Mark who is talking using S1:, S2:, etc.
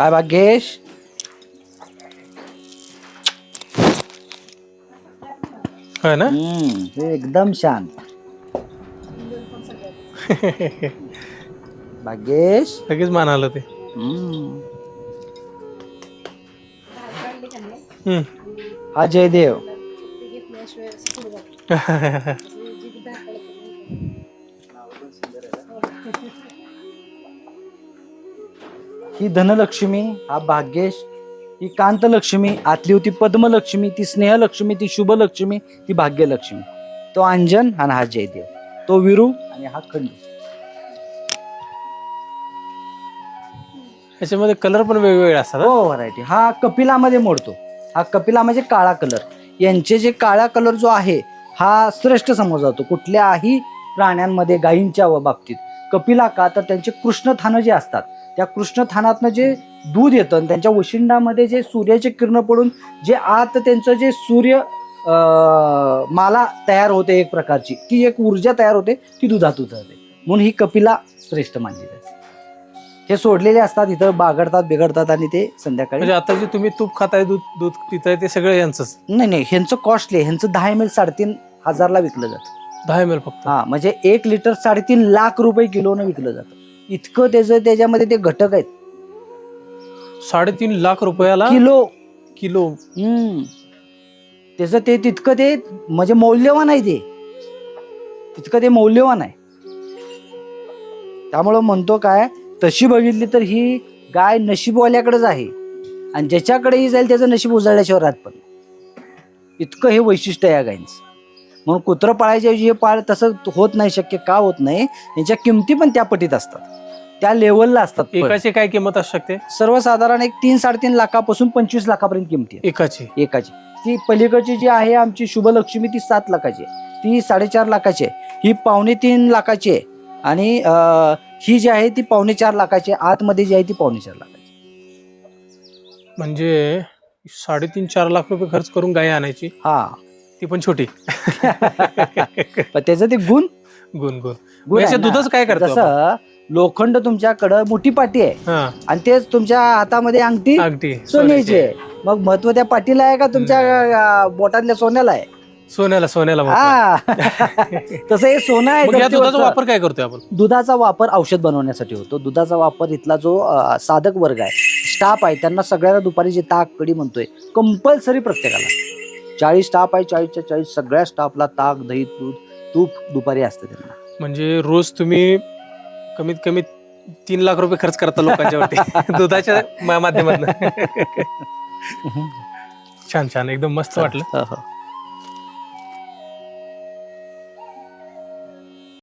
S1: काय भाग्येश?
S2: होय ना?
S1: हम्म, हे एकदम शांत. भाग्येश?
S2: लगेच मान आलं ते.
S1: हम्म,
S2: हम्म.
S1: हा जयदेव. ही धनलक्ष्मी हा भाग्येश ही कांतलक्ष्मी आतली होती पद्मलक्ष्मी ती स्नेहलक्ष्मी ती शुभलक्ष्मी ती भाग्यलक्ष्मी. तो अंजन आणि हा जयदेव. तो विरू आणि हा खंडू.
S2: याच्यामध्ये कलर पण वेगवेगळे असतात
S1: हो? व्हरायटी हा कपिलामध्ये मोडतो. हा कपिला म्हणजे काळा कलर यांचे जे काळा कलर जो आहे हा श्रेष्ठ समजला जातो कुठल्याही प्राण्यांमध्ये गायींच्या बाबतीत. कपिला का? तर त्यांचे कृष्णथानं जे असतात त्या कृष्णथानातनं जे दूध येतं आणि त्यांच्या वशिंडामध्ये जे सूर्याचे किरण पडून जे आत त्यांचं जे सूर्य माला तयार होते एक प्रकारची ती एक ऊर्जा तयार होते ती दुधात उतरते. म्हणून ही कपिला श्रेष्ठ मानली जाते. हे सोडलेले असतात इथं बागडतात बिघडतात आणि ते संध्याकाळी
S2: म्हणजे आता जे तुम्ही तूप खाताय दूध दूध पिताय ते सगळं यांचंच.
S1: नाही नाही ह्यांचं कॉस्टली ह्यांचं दहा एम एल साडेतीन हजारला विकलं जातं.
S2: दहा एम एल फक्त.
S1: हा म्हणजे एक लिटर साडेतीन लाख रुपये किलोनं विकलं जातं. इतकं त्याचं त्याच्यामध्ये ते घटक आहेत.
S2: साडेतीन लाख रुपयाला
S1: किलो.
S2: किलो.
S1: हम्म. त्याचं ते तितकं ते म्हणजे मौल्यवान आहे ते. तितकं ते मौल्यवान आहे. त्यामुळं म्हणतो काय तशी बघितली तर ही गाय नशीबवाल्याकडेच आहे. आणि ज्याच्याकडेही जाईल त्याचं नशीब उजळल्याशिवाय राहत पण इतकं हे वैशिष्ट्य आहे या गायींचं. म्हणून कुत्रं पाळायच्या हे पाळ तसं होत नाही शक्य का होत नाही यांच्या किमती पण त्या पटीत असतात. त्या लेवलला असतात.
S2: एकाची काय किंमत असू शकते?
S1: सर्वसाधारण एक तीन साडेतीन लाखापासून पंचवीस लाखापर्यंत किमती आहे
S2: एकाची.
S1: एकाची. ती पलीकडची जी आहे आमची शुभलक्ष्मी ती सात लाखाची आहे. ती साडेचार लाखाची आहे. ही पावणे तीन लाखाची आहे. आणि अं, ही जी आहे ती पावणे चार लाखाची आहे. आतमध्ये जी आहे ती पावणे चार लाखाची
S2: म्हणजे साडेतीन चार लाख रुपये खर्च करून गाय आणायची?
S1: हा.
S2: ती पण छोटी.
S1: पण त्याचं ते गुण?
S2: गुण गुण.
S1: गुण आहे ना.
S2: दुधाचं काय करतो आपण?
S1: जसं लोखंड तुमच्याकडं मोठी पाटी आहे.
S2: हा.
S1: आणि तेच तुमच्या हातामध्ये अंगठी
S2: अगदी
S1: सोन्याची आहे. मग महत्त्व त्या पाटीला आहे का तुमच्या अं, बोटातल्या सोन्याला आहे?
S2: सोन्याला सोन्याला महत्त्व.
S1: हा. तसं हे सोनं आहे
S2: मग या दुधाचा. वापर काय करतोय आपण?
S1: दुधाचा वापर औषध बनवण्यासाठी होतो. दुधाचा वापर इथला जो अ, साधक वर्ग आहे स्टाफ आहे त्यांना सगळ्यांना दुपारी जे ताक कडी म्हणतोय. कंपल्सरी प्रत्येकाला. चाळीस स्टाफ आहे चाळीसच्या चाळीस सगळ्या स्टाफला ताक दही दूध तूप दुपारी असतं त्यांना.
S2: म्हणजे रोज तुम्ही कमीत कमी तीन लाख रुपये खर्च करता लोकांच्यावरती. दुधाच्या माध्यमातून. छान छान. एकदम मस्त वाटलं.
S1: हो, हो.